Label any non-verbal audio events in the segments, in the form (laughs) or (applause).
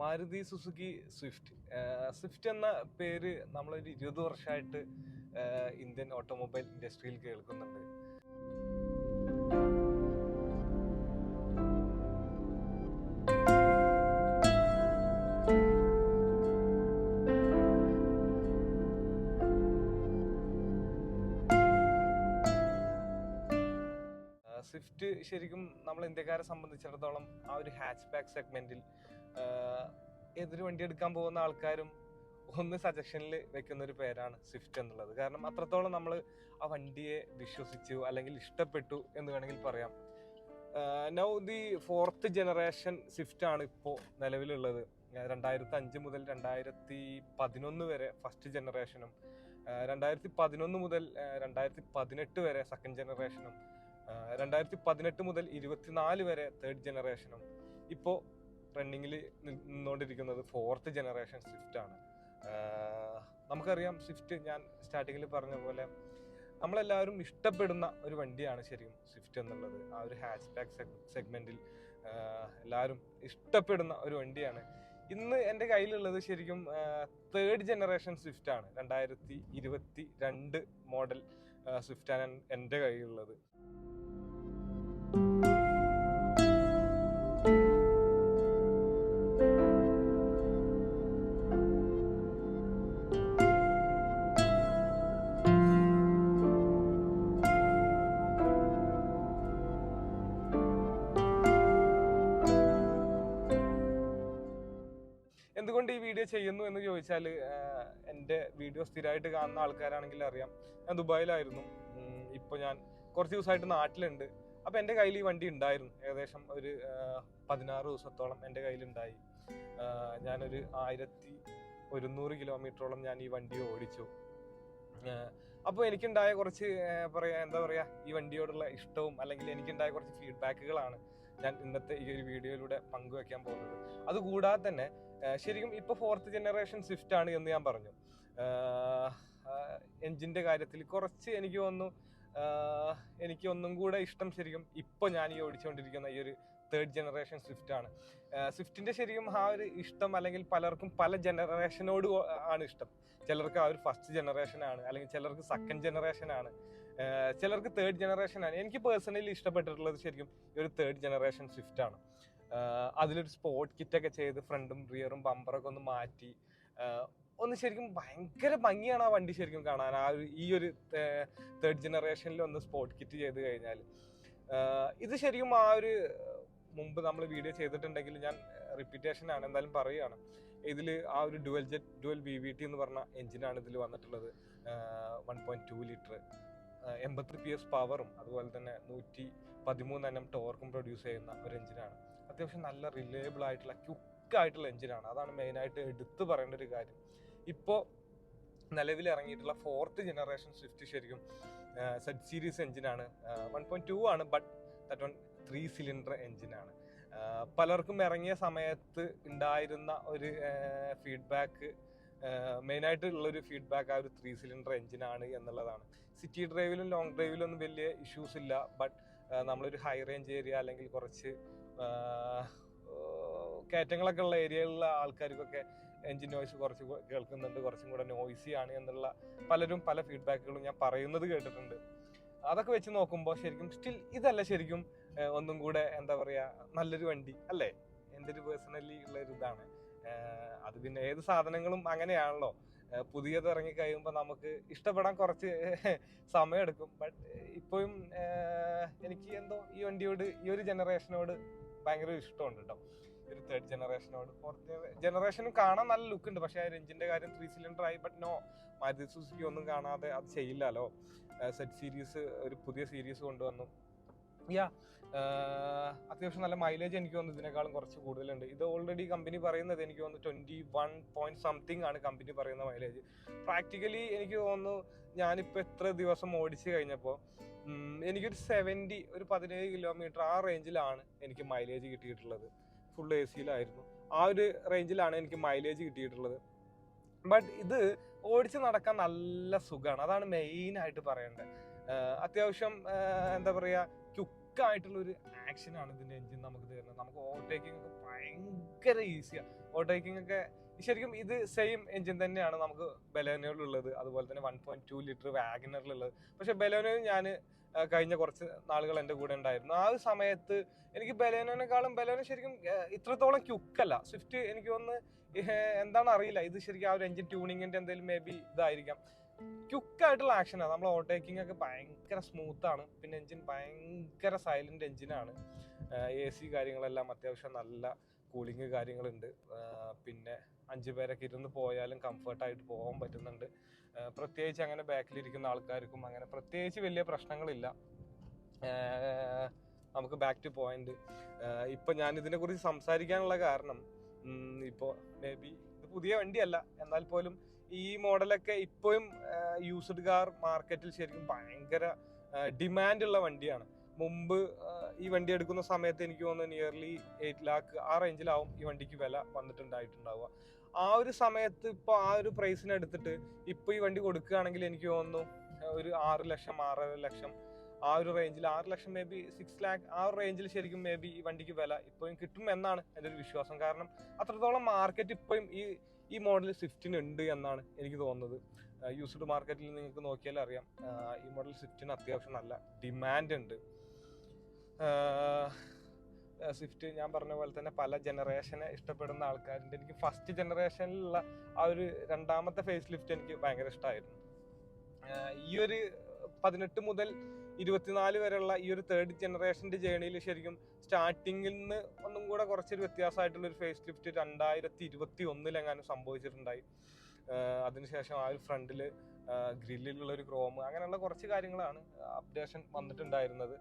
Maruti Suzuki Swift. Swift എന്ന പേര് നമ്മളൊരു ഇരുപത് വർഷമായിട്ട് ഇന്ത്യൻ ഓട്ടോമൊബൈൽ ഇൻഡസ്ട്രിയിൽ കേൾക്കുന്നുണ്ട്. സ്വിഫ്റ്റ് ശരിക്കും നമ്മൾ ഇന്ത്യക്കാരെ സംബന്ധിച്ചിടത്തോളം ആ ഒരു ഹാച്ച് ബാക്ക് സെഗ്മെന്റിൽ ഏതൊരു വണ്ടി എടുക്കാൻ പോകുന്ന ആൾക്കാരും ഒന്ന് സജഷനിൽ വെക്കുന്ന ഒരു പേരാണ് സ്വിഫ്റ്റ് എന്നുള്ളത്. കാരണം അത്രത്തോളം നമ്മൾ ആ വണ്ടിയെ വിശ്വസിച്ചു അല്ലെങ്കിൽ ഇഷ്ടപ്പെട്ടു എന്ന് വേണമെങ്കിൽ പറയാം. Now the fourth generation Swift ആണ് ഇപ്പോൾ നിലവിലുള്ളത്. രണ്ടായിരത്തി അഞ്ച് മുതൽ രണ്ടായിരത്തി പതിനൊന്ന് വരെ ഫസ്റ്റ് ജനറേഷനും രണ്ടായിരത്തി പതിനൊന്ന് മുതൽ രണ്ടായിരത്തി പതിനെട്ട് വരെ സെക്കൻഡ് ജനറേഷനും രണ്ടായിരത്തി പതിനെട്ട് മുതൽ ഇരുപത്തിനാല് വരെ തേർഡ് ജനറേഷനും ഇപ്പോൾ റണ്ണിങ്ങിൽ നിന്നുകൊണ്ടിരിക്കുന്നത് ഫോർത്ത് ജനറേഷൻ സ്വിഫ്റ്റ് ആണ്. നമുക്കറിയാം സ്വിഫ്റ്റ് ഞാൻ സ്റ്റാർട്ടിങ്ങിൽ പറഞ്ഞ പോലെ നമ്മളെല്ലാവരും ഇഷ്ടപ്പെടുന്ന ഒരു വണ്ടിയാണ് ശരിക്കും സ്വിഫ്റ്റ് എന്നുള്ളത്. ആ ഒരു ഹാച്ച് ബാക്ക് സെഗ്മെന്റിൽ എല്ലാവരും ഇഷ്ടപ്പെടുന്ന ഒരു വണ്ടിയാണ്. ഇന്ന് എന്റെ കയ്യിലുള്ളത് ശരിക്കും തേർഡ് ജനറേഷൻ സ്വിഫ്റ്റ് ആണ്. രണ്ടായിരത്തി ഇരുപത്തി രണ്ട് മോഡൽ സ്വിഫ്റ്റ് ആണ് എന്റെ കയ്യിലുള്ളത്. ചെയ്യുന്നു എന്ന് ചോദിച്ചാൽ എന്റെ വീഡിയോ സ്ഥിരമായിട്ട് കാണുന്ന ആൾക്കാരാണെങ്കിൽ അറിയാം. ഞാൻ ദുബായിലായിരുന്നു. ഇപ്പോൾ ഞാൻ കുറച്ച് ദിവസമായിട്ട് നാട്ടിലുണ്ട്. അപ്പോൾ എന്റെ കയ്യിൽ ഈ വണ്ടി ഉണ്ടായിരുന്നു. ഏകദേശം ഒരു പതിനാറ് ദിവസത്തോളം എന്റെ കയ്യിലുണ്ടായി. ഞാനൊരു ആയിരത്തി ഒരുന്നൂറ് കിലോമീറ്ററോളം ഞാൻ ഈ വണ്ടി ഓടിച്ചു. അപ്പോൾ എനിക്കുണ്ടായ കുറച്ച് പറയാ എന്താ പറയുക ഈ വണ്ടിയോടുള്ള ഇഷ്ടവും അല്ലെങ്കിൽ എനിക്കുണ്ടായ കുറച്ച് ഫീഡ്ബാക്കുകളാണ് ഞാൻ ഇന്നത്തെ ഈ ഒരു വീഡിയോയിലൂടെ പങ്കുവെക്കാൻ പോകുന്നത്. അതുകൂടാതെ തന്നെ ശരിക്കും ഇപ്പോൾ ഫോർത്ത് ജനറേഷൻ സ്വിഫ്റ്റ് ആണ് എന്ന് ഞാൻ പറഞ്ഞു. എഞ്ചിന്റെ കാര്യത്തിൽ കുറച്ച് എനിക്ക് തോന്നുന്നു എനിക്ക് ഒന്നും കൂടെ ഇഷ്ടം ശരിക്കും ഇപ്പോൾ ഞാൻ ഈ ഓടിച്ചുകൊണ്ടിരിക്കുന്ന ഈ ഒരു തേർഡ് ജനറേഷൻ സ്വിഫ്റ്റ് ആണ്. ആഹ് സ്വിഫ്റ്റിന്റെ ശരിക്കും ആ ഒരു ഇഷ്ടം അല്ലെങ്കിൽ പലർക്കും പല ജനറേഷനോട് ആണ് ഇഷ്ടം. ചിലർക്ക് ആ ഒരു ഫസ്റ്റ് ജനറേഷൻ ആണ് അല്ലെങ്കിൽ ചിലർക്ക് സെക്കൻഡ് ജനറേഷൻ ആണ്. ചിലർക്ക് തേർഡ് ജനറേഷൻ ആണ്. എനിക്ക് പേഴ്സണലി ഇഷ്ടപ്പെട്ടിട്ടുള്ളത് ശരിക്കും ഈ ഒരു തേർഡ് ജനറേഷൻ സ്വിഫ്റ്റ് ആണ്. അതിലൊരു സ്പോർട്ട് കിറ്റ് ഒക്കെ ചെയ്ത് ഫ്രണ്ടും റിയറും ബമ്പറൊക്കെ ഒന്ന് മാറ്റി ഒന്ന് ശരിക്കും ഭയങ്കര ഭംഗിയാണ് ആ വണ്ടി ശരിക്കും കാണാൻ. ആ ഈ ഒരു തേർഡ് ജനറേഷനിൽ ഒന്ന് സ്പോർട്ട് കിറ്റ് ചെയ്ത് കഴിഞ്ഞാൽ ഇത് ശരിക്കും ആ ഒരു മുമ്പ് നമ്മൾ വീഡിയോ ചെയ്തിട്ടുണ്ടെങ്കിൽ ഞാൻ റിപ്പീറ്റേഷൻ ആണ് എന്തായാലും പറയുകയാണ് ഇതിൽ ആ ഒരു dual jet dual V V T എന്ന് പറഞ്ഞ എഞ്ചിനാണ് ഇതിൽ വന്നിട്ടുള്ളത്. വൺ പോയിന്റ് ടു ലിറ്റർ എൺപത്തി പി എസ് പവറും അതുപോലെ തന്നെ നൂറ്റി പതിമൂന്ന് എണ്ണം ടോർക്കും പ്രൊഡ്യൂസ് ചെയ്യുന്ന ഒരു എഞ്ചിനാണ് അത്യാവശ്യം നല്ല റിലയബിൾ ആയിട്ടുള്ള ക്യുക്ക് ആയിട്ടുള്ള എഞ്ചിനാണ് അതാണ് മെയിനായിട്ട് എടുത്തു പറയേണ്ട ഒരു കാര്യം. ഇപ്പോൾ നിലവിൽ ഇറങ്ങിയിട്ടുള്ള ഫോർത്ത് ജനറേഷൻ സ്വിഫ്റ്റ് ശരിക്കും സെഡ് സീരീസ് എഞ്ചിനാണ് വൺ പോയിന്റ് ടു ആണ് but that one three cylinder എഞ്ചിനാണ് പലർക്കും ഇറങ്ങിയ സമയത്ത് ഉണ്ടായിരുന്ന ഒരു ഫീഡ്ബാക്ക് മെയിനായിട്ട് ഉള്ളൊരു ഫീഡ്ബാക്ക് ആ ഒരു ത്രീ സിലിണ്ടർ എഞ്ചിനാണ് എന്നുള്ളതാണ്. സിറ്റി ഡ്രൈവിലും ലോങ് ഡ്രൈവിലും ഒന്നും വലിയ ഇഷ്യൂസ് ഇല്ല ബട്ട് നമ്മളൊരു ഹൈ റേഞ്ച് ഏരിയ അല്ലെങ്കിൽ കുറച്ച് കയറ്റങ്ങളൊക്കെ ഉള്ള ഏരിയയിലുള്ള ആൾക്കാർക്കൊക്കെ എഞ്ചിൻ നോയ്സ് കുറച്ച് കേൾക്കുന്നുണ്ട് കുറച്ചും കൂടെ നോയ്സി ആണ് എന്നുള്ള പലരും പല ഫീഡ്ബാക്കുകളും ഞാൻ പറയുന്നത് കേട്ടിട്ടുണ്ട്. അതൊക്കെ വെച്ച് നോക്കുമ്പോൾ ശരിക്കും സ്റ്റിൽ ഇതല്ല ശരിക്കും ഒന്നും കൂടെ എന്താ പറയുക നല്ലൊരു വണ്ടി അല്ലേ? എന്റെ ഒരു പേഴ്സണലി ഉള്ള ഒരു ഇതാണ് അത് പിന്നെ ഏത് സാധനങ്ങളും അങ്ങനെയാണല്ലോ. പുതിയത് ഇറങ്ങി കഴിയുമ്പോൾ നമുക്ക് ഇഷ്ടപ്പെടാൻ കുറച്ച് (laughs) സമയമെടുക്കും ബട്ട് ഇപ്പോഴും എനിക്ക് എന്തോ ഈ വണ്ടിയോട് ഈ ഒരു ജനറേഷനോട് ഭയങ്കര ഇഷ്ടമുണ്ട് കേട്ടോ ഒരു തേർഡ് ജനറേഷനോട്. ഫോർത്ത് ജനറേഷനും കാണാൻ നല്ല ലുക്ക് ഉണ്ട്. പക്ഷേ ആ എഞ്ചിന്റെ കാര്യം ത്രീ സിലിണ്ടർ ആയി. ബട്ട് നോ മാരുതി സുസുക്കി ഒന്നും കാണാതെ അത് ചെയ്യില്ലല്ലോ. സെറ്റ് സീരീസ് ഒരു പുതിയ സീരീസ് കൊണ്ടുവന്നു. യാ അത്യാവശ്യം നല്ല മൈലേജ് എനിക്ക് തോന്നുന്നു ഇതിനേക്കാളും കുറച്ച് കൂടുതലുണ്ട്. ഇത് ഓൾറെഡി കമ്പനി പറയുന്നത് എനിക്ക് തോന്നുന്നു ട്വന്റി വൺ പോയിന്റ് സംതിങ് ആണ് കമ്പനി പറയുന്ന മൈലേജ് പ്രാക്ടിക്കലി എനിക്ക് തോന്നുന്നു ഞാനിപ്പോൾ എത്ര ദിവസം ഓടിച്ചു കഴിഞ്ഞപ്പോൾ എനിക്കൊരു സെവന്റി ഒരു പതിനേഴ് കിലോമീറ്റർ ആ റേഞ്ചിലാണ് എനിക്ക് മൈലേജ് കിട്ടിയിട്ടുള്ളത്. ഫുൾ എ സിയിലായിരുന്നു ആ ഒരു റേഞ്ചിലാണ് എനിക്ക് മൈലേജ് കിട്ടിയിട്ടുള്ളത്. ബട്ട് ഇത് ഓടിച്ച് നടക്കാൻ നല്ല സുഖമാണ് അതാണ് മെയിൻ ആയിട്ട് പറയേണ്ടത്. അത്യാവശ്യം എന്താ പറയാ ക്യുക്കായിട്ടുള്ള ഒരു ആക്ഷനാണ് ഇതിന്റെ എഞ്ചിൻ നമുക്ക് തരുന്നത്. നമുക്ക് ഓവർടേക്കിംഗ് ഒക്കെ ഭയങ്കര ഈസിയാണ് ഓവർടേക്കിംഗ് ഒക്കെ ശരിക്കും ഇത് സെയിം എഞ്ചിൻ തന്നെയാണ് നമുക്ക് ബലോനയിലുള്ളത്. അതുപോലെ തന്നെ വൺ പോയിന്റ് ടു ലിറ്റർ വാഗനറിലുള്ളത്. പക്ഷേ ബലോനയിൽ ഞാൻ കഴിഞ്ഞ കുറച്ച് നാളുകൾ എന്റെ കൂടെ ഉണ്ടായിരുന്നു. ആ ഒരു സമയത്ത് എനിക്ക് ബലോനേക്കാളും ബലോനോ ശരിക്കും ഇത്രത്തോളം ക്യുക്കല്ല സ്വിഫ്റ്റ് എനിക്ക് ഒന്ന് എന്താണ് അറിയില്ല. ഇത് ശരിക്കും ആ ഒരു എഞ്ചിൻ ട്യൂണിങ്ങിന്റെ എന്തെങ്കിലും മേ ബി ഇതായിരിക്കാം. ക്യുക്കായിട്ടുള്ള ആക്ഷനാണ് നമ്മൾ ഓവർടേക്കിംഗ് ഒക്കെ ഭയങ്കര സ്മൂത്ത് ആണ്. പിന്നെ എഞ്ചിൻ ഭയങ്കര സൈലന്റ് എഞ്ചിനാണ് എ സി കാര്യങ്ങളെല്ലാം അത്യാവശ്യം നല്ല കൂളിങ് കാര്യങ്ങളുണ്ട്. പിന്നെ അഞ്ച് പേരൊക്കെ ഇരുന്ന് പോയാലും കംഫർട്ടായിട്ട് പോകാൻ പറ്റുന്നുണ്ട്. പ്രത്യേകിച്ച് അങ്ങനെ ബാക്കിലിരിക്കുന്ന ആൾക്കാർക്കും അങ്ങനെ പ്രത്യേകിച്ച് വലിയ പ്രശ്നങ്ങളില്ല. നമുക്ക് ബാക്ക് ടു പോയിന്റ് ഇപ്പം ഞാൻ ഇതിനെക്കുറിച്ച് സംസാരിക്കാനുള്ള കാരണം ഇപ്പോൾ ഇപ്പോ മേ ബി ഇത് പുതിയ വണ്ടിയല്ല. എന്നാൽ പോലും ഈ മോഡലൊക്കെ ഇപ്പോഴും യൂസ്ഡ് കാർ മാർക്കറ്റിൽ ശരിക്കും ഭയങ്കര ഡിമാൻഡ് ഉള്ള വണ്ടിയാണ്. മുമ്പ് ഈ വണ്ടി എടുക്കുന്ന സമയത്ത് എനിക്ക് തോന്നുന്നു നിയർലി എയ്റ്റ് ലാക്ക് ആ റേഞ്ചിലാവും ഈ വണ്ടിക്ക് വില വന്നിട്ടുണ്ടായിട്ടുണ്ടാവുക. ആ ഒരു സമയത്ത് ഇപ്പോൾ ആ ഒരു പ്രൈസിന് എടുത്തിട്ട് ഇപ്പോൾ ഈ വണ്ടി കൊടുക്കുകയാണെങ്കിൽ എനിക്ക് തോന്നുന്നു ഒരു ആറ് ലക്ഷം ആറര ലക്ഷം ആ ഒരു റേഞ്ചിൽ ആറ് lakh may be six lakh ആ ഒരു റേഞ്ചിൽ ശരിക്കും മേ ബി ഈ വണ്ടിക്ക് വില ഇപ്പോഴും കിട്ടും എന്നാണ് എന്റെ ഒരു വിശ്വാസം. കാരണം അത്രത്തോളം മാർക്കറ്റ് ഇപ്പോഴും ഈ ഈ മോഡൽ സ്വിഫ്റ്റിന് ഉണ്ട് എന്നാണ് എനിക്ക് തോന്നുന്നത്. യൂസ്ഡ് മാർക്കറ്റിൽ നിങ്ങൾക്ക് നോക്കിയാൽ അറിയാം. ഈ മോഡൽ സ്വിഫ്റ്റിന് അത്യാവശ്യം നല്ല ഡിമാൻഡ് ഉണ്ട്. സ്വിഫ്റ്റ് ഞാൻ പറഞ്ഞ പോലെ തന്നെ പല ജനറേഷനെ ഇഷ്ടപ്പെടുന്ന ആൾക്കാരുണ്ട്. എനിക്ക് ഫസ്റ്റ് ജനറേഷനിലുള്ള ആ ഒരു രണ്ടാമത്തെ ഫേസ് ലിഫ്റ്റ് എനിക്ക് ഭയങ്കര ഇഷ്ടമായിരുന്നു ഈ ഒരു പതിനെട്ട് മുതൽ ഇരുപത്തിനാല് വരെയുള്ള ഈ ഒരു തേർഡ് ജനറേഷന്റെ ജേണിയിൽ ശരിക്കും സ്റ്റാർട്ടിങ്ങിൽ നിന്ന് ഒന്നും കൂടെ കുറച്ചൊരു വ്യത്യാസമായിട്ടുള്ള ഒരു ഫേസ് ലിഫ്റ്റ് രണ്ടായിരത്തി ഇരുപത്തി ഒന്നിലെങ്ങാനും സംഭവിച്ചിട്ടുണ്ടായി അതിനുശേഷം ആ ഒരു ഫ്രണ്ടിൽ ഗ്രില്ലിലുള്ള ഒരു ക്രോം അങ്ങനെയുള്ള കുറച്ച് കാര്യങ്ങളാണ് അപ്ഡേഷൻ വന്നിട്ടുണ്ടായിരുന്നത്.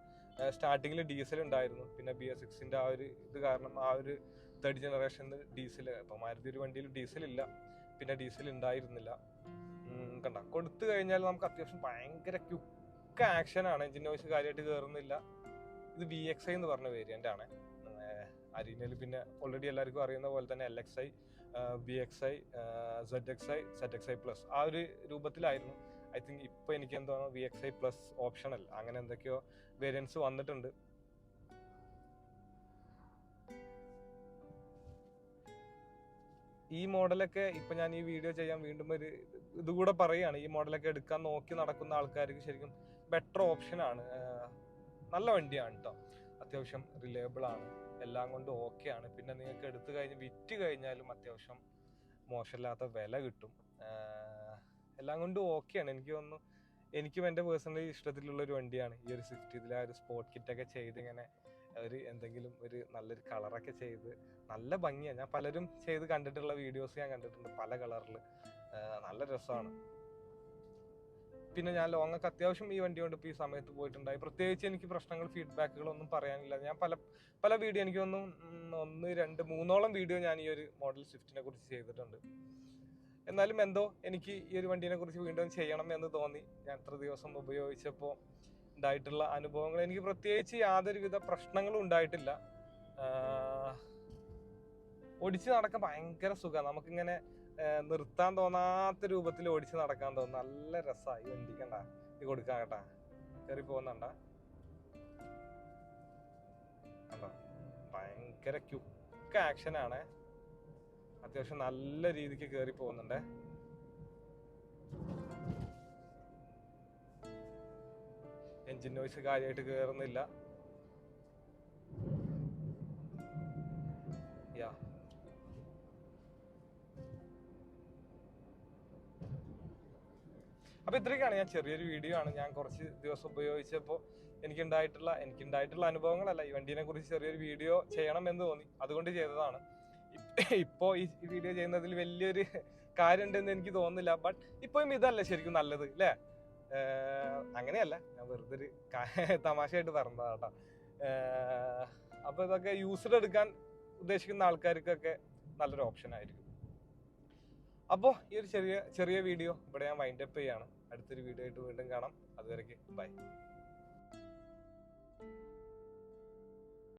സ്റ്റാർട്ടിങ്ങിൽ ഡീസൽ ഉണ്ടായിരുന്നു. പിന്നെ ബി എസ് സിക്സിന്റെ ആ ഒരു ഇത് കാരണം ആ ഒരു തേർഡ് ജനറേഷനിൽ ഡീസൽ ഇപ്പം മാരുതി ഒരു വണ്ടിയിൽ ഡീസൽ ഇല്ല. പിന്നെ ഡീസൽ ഉണ്ടായിരുന്നില്ല. കണ്ട? കൊടുത്തു കഴിഞ്ഞാൽ നമുക്ക് അത്യാവശ്യം ഭയങ്കര ക്യുക്ക് ആക്ഷൻ ആണ്. എഞ്ചിൻ നോയ്സ് കാര്യമായിട്ട് കയറുന്നില്ല ഇത് ബി എക്സ് ഐ എന്ന് പറഞ്ഞ വേരിയന്റ് ആണ്. അരീനയിൽ പിന്നെ ഓൾറെഡി എല്ലാവർക്കും അറിയുന്ന പോലെ തന്നെ L X I B X I Z X I Z X I plus ആ ഒരു രൂപത്തിലായിരുന്നു. ഐ തിങ്ക് ഇപ്പൊ എനിക്ക് എന്തോ V X I plus optional അങ്ങനെ എന്തൊക്കെയോ വേരിയൻസ് വന്നിട്ടുണ്ട്. ഈ മോഡലൊക്കെ ഇപ്പൊ ഞാൻ ഈ വീഡിയോ ചെയ്യാൻ വീണ്ടും ഒരു ഇതുകൂടെ പറയുകയാണ്. ഈ മോഡലൊക്കെ എടുക്കാൻ നോക്കി നടക്കുന്ന ആൾക്കാർക്ക് ശരിക്കും ബെറ്റർ ആണ്. നല്ല വണ്ടിയാണ് കേട്ടോ അത്യാവശ്യം റിലയബിൾ ആണ്. എല്ലാം കൊണ്ടും ഓക്കെ ആണ്. പിന്നെ നിങ്ങൾക്ക് എടുത്തു കഴിഞ്ഞ് വിറ്റ് കഴിഞ്ഞാലും അത്യാവശ്യം മോശമില്ലാത്ത വില കിട്ടും. എല്ലാം കൊണ്ടും ഓക്കെയാണ് എനിക്ക് തോന്നുന്നു എനിക്കും എന്റെ പേഴ്സണലി ഇഷ്ടത്തിലുള്ള ഒരു വണ്ടിയാണ്. ഈ ഒരു സ്വിഫ്റ്റ് ഇതിൽ ആ ഒരു സ്പോർട്ട് കിറ്റൊക്കെ ചെയ്ത് ഇങ്ങനെ ഒരു എന്തെങ്കിലും ഒരു നല്ലൊരു കളറൊക്കെ ചെയ്ത് നല്ല ഭംഗിയാണ് ഞാൻ പലരും ചെയ്ത് കണ്ടിട്ടുള്ള വീഡിയോസ് ഞാൻ കണ്ടിട്ടുണ്ട് പല കളറിൽ നല്ല രസമാണ്. പിന്നെ ഞാൻ ലോങ്ങൊക്കെ അത്യാവശ്യം ഈ വണ്ടി കൊണ്ട് ഈ സമയത്ത് പോയിട്ടുണ്ടായി. പ്രത്യേകിച്ച് എനിക്ക് പ്രശ്നങ്ങൾ ഫീഡ്ബാക്കുകളൊന്നും പറയാനില്ല. ഞാൻ പല പല വീഡിയോ എനിക്ക് തോന്നുന്നു ഒന്ന് രണ്ട് മൂന്നോളം വീഡിയോ ഞാൻ ഈ ഒരു മോഡൽ സ്വിഫ്റ്റിനെ കുറിച്ച് ചെയ്തിട്ടുണ്ട്. എന്നാലും എന്തോ എനിക്ക് ഈ ഒരു വണ്ടീനെ കുറിച്ച് വീണ്ടും ചെയ്യണം എന്ന് തോന്നി. ഞാൻ എത്ര ദിവസം ഉപയോഗിച്ചപ്പോൾ ഉണ്ടായിട്ടുള്ള അനുഭവങ്ങൾ. എനിക്ക് പ്രത്യേകിച്ച് യാതൊരുവിധ പ്രശ്നങ്ങളും ഉണ്ടായിട്ടില്ല. ഓടിച്ച് നടക്കാൻ ഭയങ്കര സുഖമാണ്. നമുക്കിങ്ങനെ നിർത്താൻ തോന്നാത്ത രൂപത്തിൽ ഓടിച്ച് നടക്കാൻ തോന്നും. നല്ല രസമായി. വണ്ടി കണ്ട ഇത് കൊടുക്കാൻ കേട്ടാ. കയറി പോകുന്നുണ്ട. കണ്ടോ? ഭയങ്കര ക്യുക്ക് ആക്ഷൻ ആണ്. അത്യാവശ്യം നല്ല രീതിക്ക് കയറി പോകുന്നുണ്ട്. എഞ്ചിൻ നോയ്സ് കാര്യമായിട്ട് കയറുന്നില്ല അപ്പൊ ഇത്രയൊക്കെയാണ് ഞാൻ ചെറിയൊരു വീഡിയോ ആണ്. ഞാൻ കുറച്ച് ദിവസം ഉപയോഗിച്ചപ്പോൾ എനിക്കുണ്ടായിട്ടുള്ള എനിക്കുണ്ടായിട്ടുള്ള അനുഭവങ്ങളല്ല ഈ വണ്ടീനെ കുറിച്ച് ചെറിയൊരു വീഡിയോ ചെയ്യണം എന്ന് തോന്നി. അതുകൊണ്ട് ചെയ്തതാണ്. ഇപ്പോൾ ഇപ്പോ ഈ വീഡിയോ ചെയ്യുന്നതിൽ വലിയൊരു കാര്യമുണ്ടെന്ന് എനിക്ക് തോന്നുന്നില്ല. ബട്ട് ഇപ്പോഴും ഇതല്ല ശരിക്കും നല്ലത് അല്ലേ അങ്ങനെയല്ല. ഞാൻ വെറുതെ ഒരു തമാശയായിട്ട് പറഞ്ഞതാ കേട്ടോ അപ്പോൾ അപ്പൊ ഇതൊക്കെ യൂസ്ഡ് എടുക്കാൻ ഉദ്ദേശിക്കുന്ന ആൾക്കാർക്കൊക്കെ നല്ലൊരു ഓപ്ഷൻ ആയിരിക്കും. അപ്പോൾ ഈ ഒരു ചെറിയ ചെറിയ വീഡിയോ ഇവിടെ ഞാൻ വൈൻഡപ്പ് ചെയ്യാണ്. അടുത്തൊരു വീഡിയോ ആയിട്ട് വീണ്ടും കാണാം. അതുവരേക്ക് ബൈ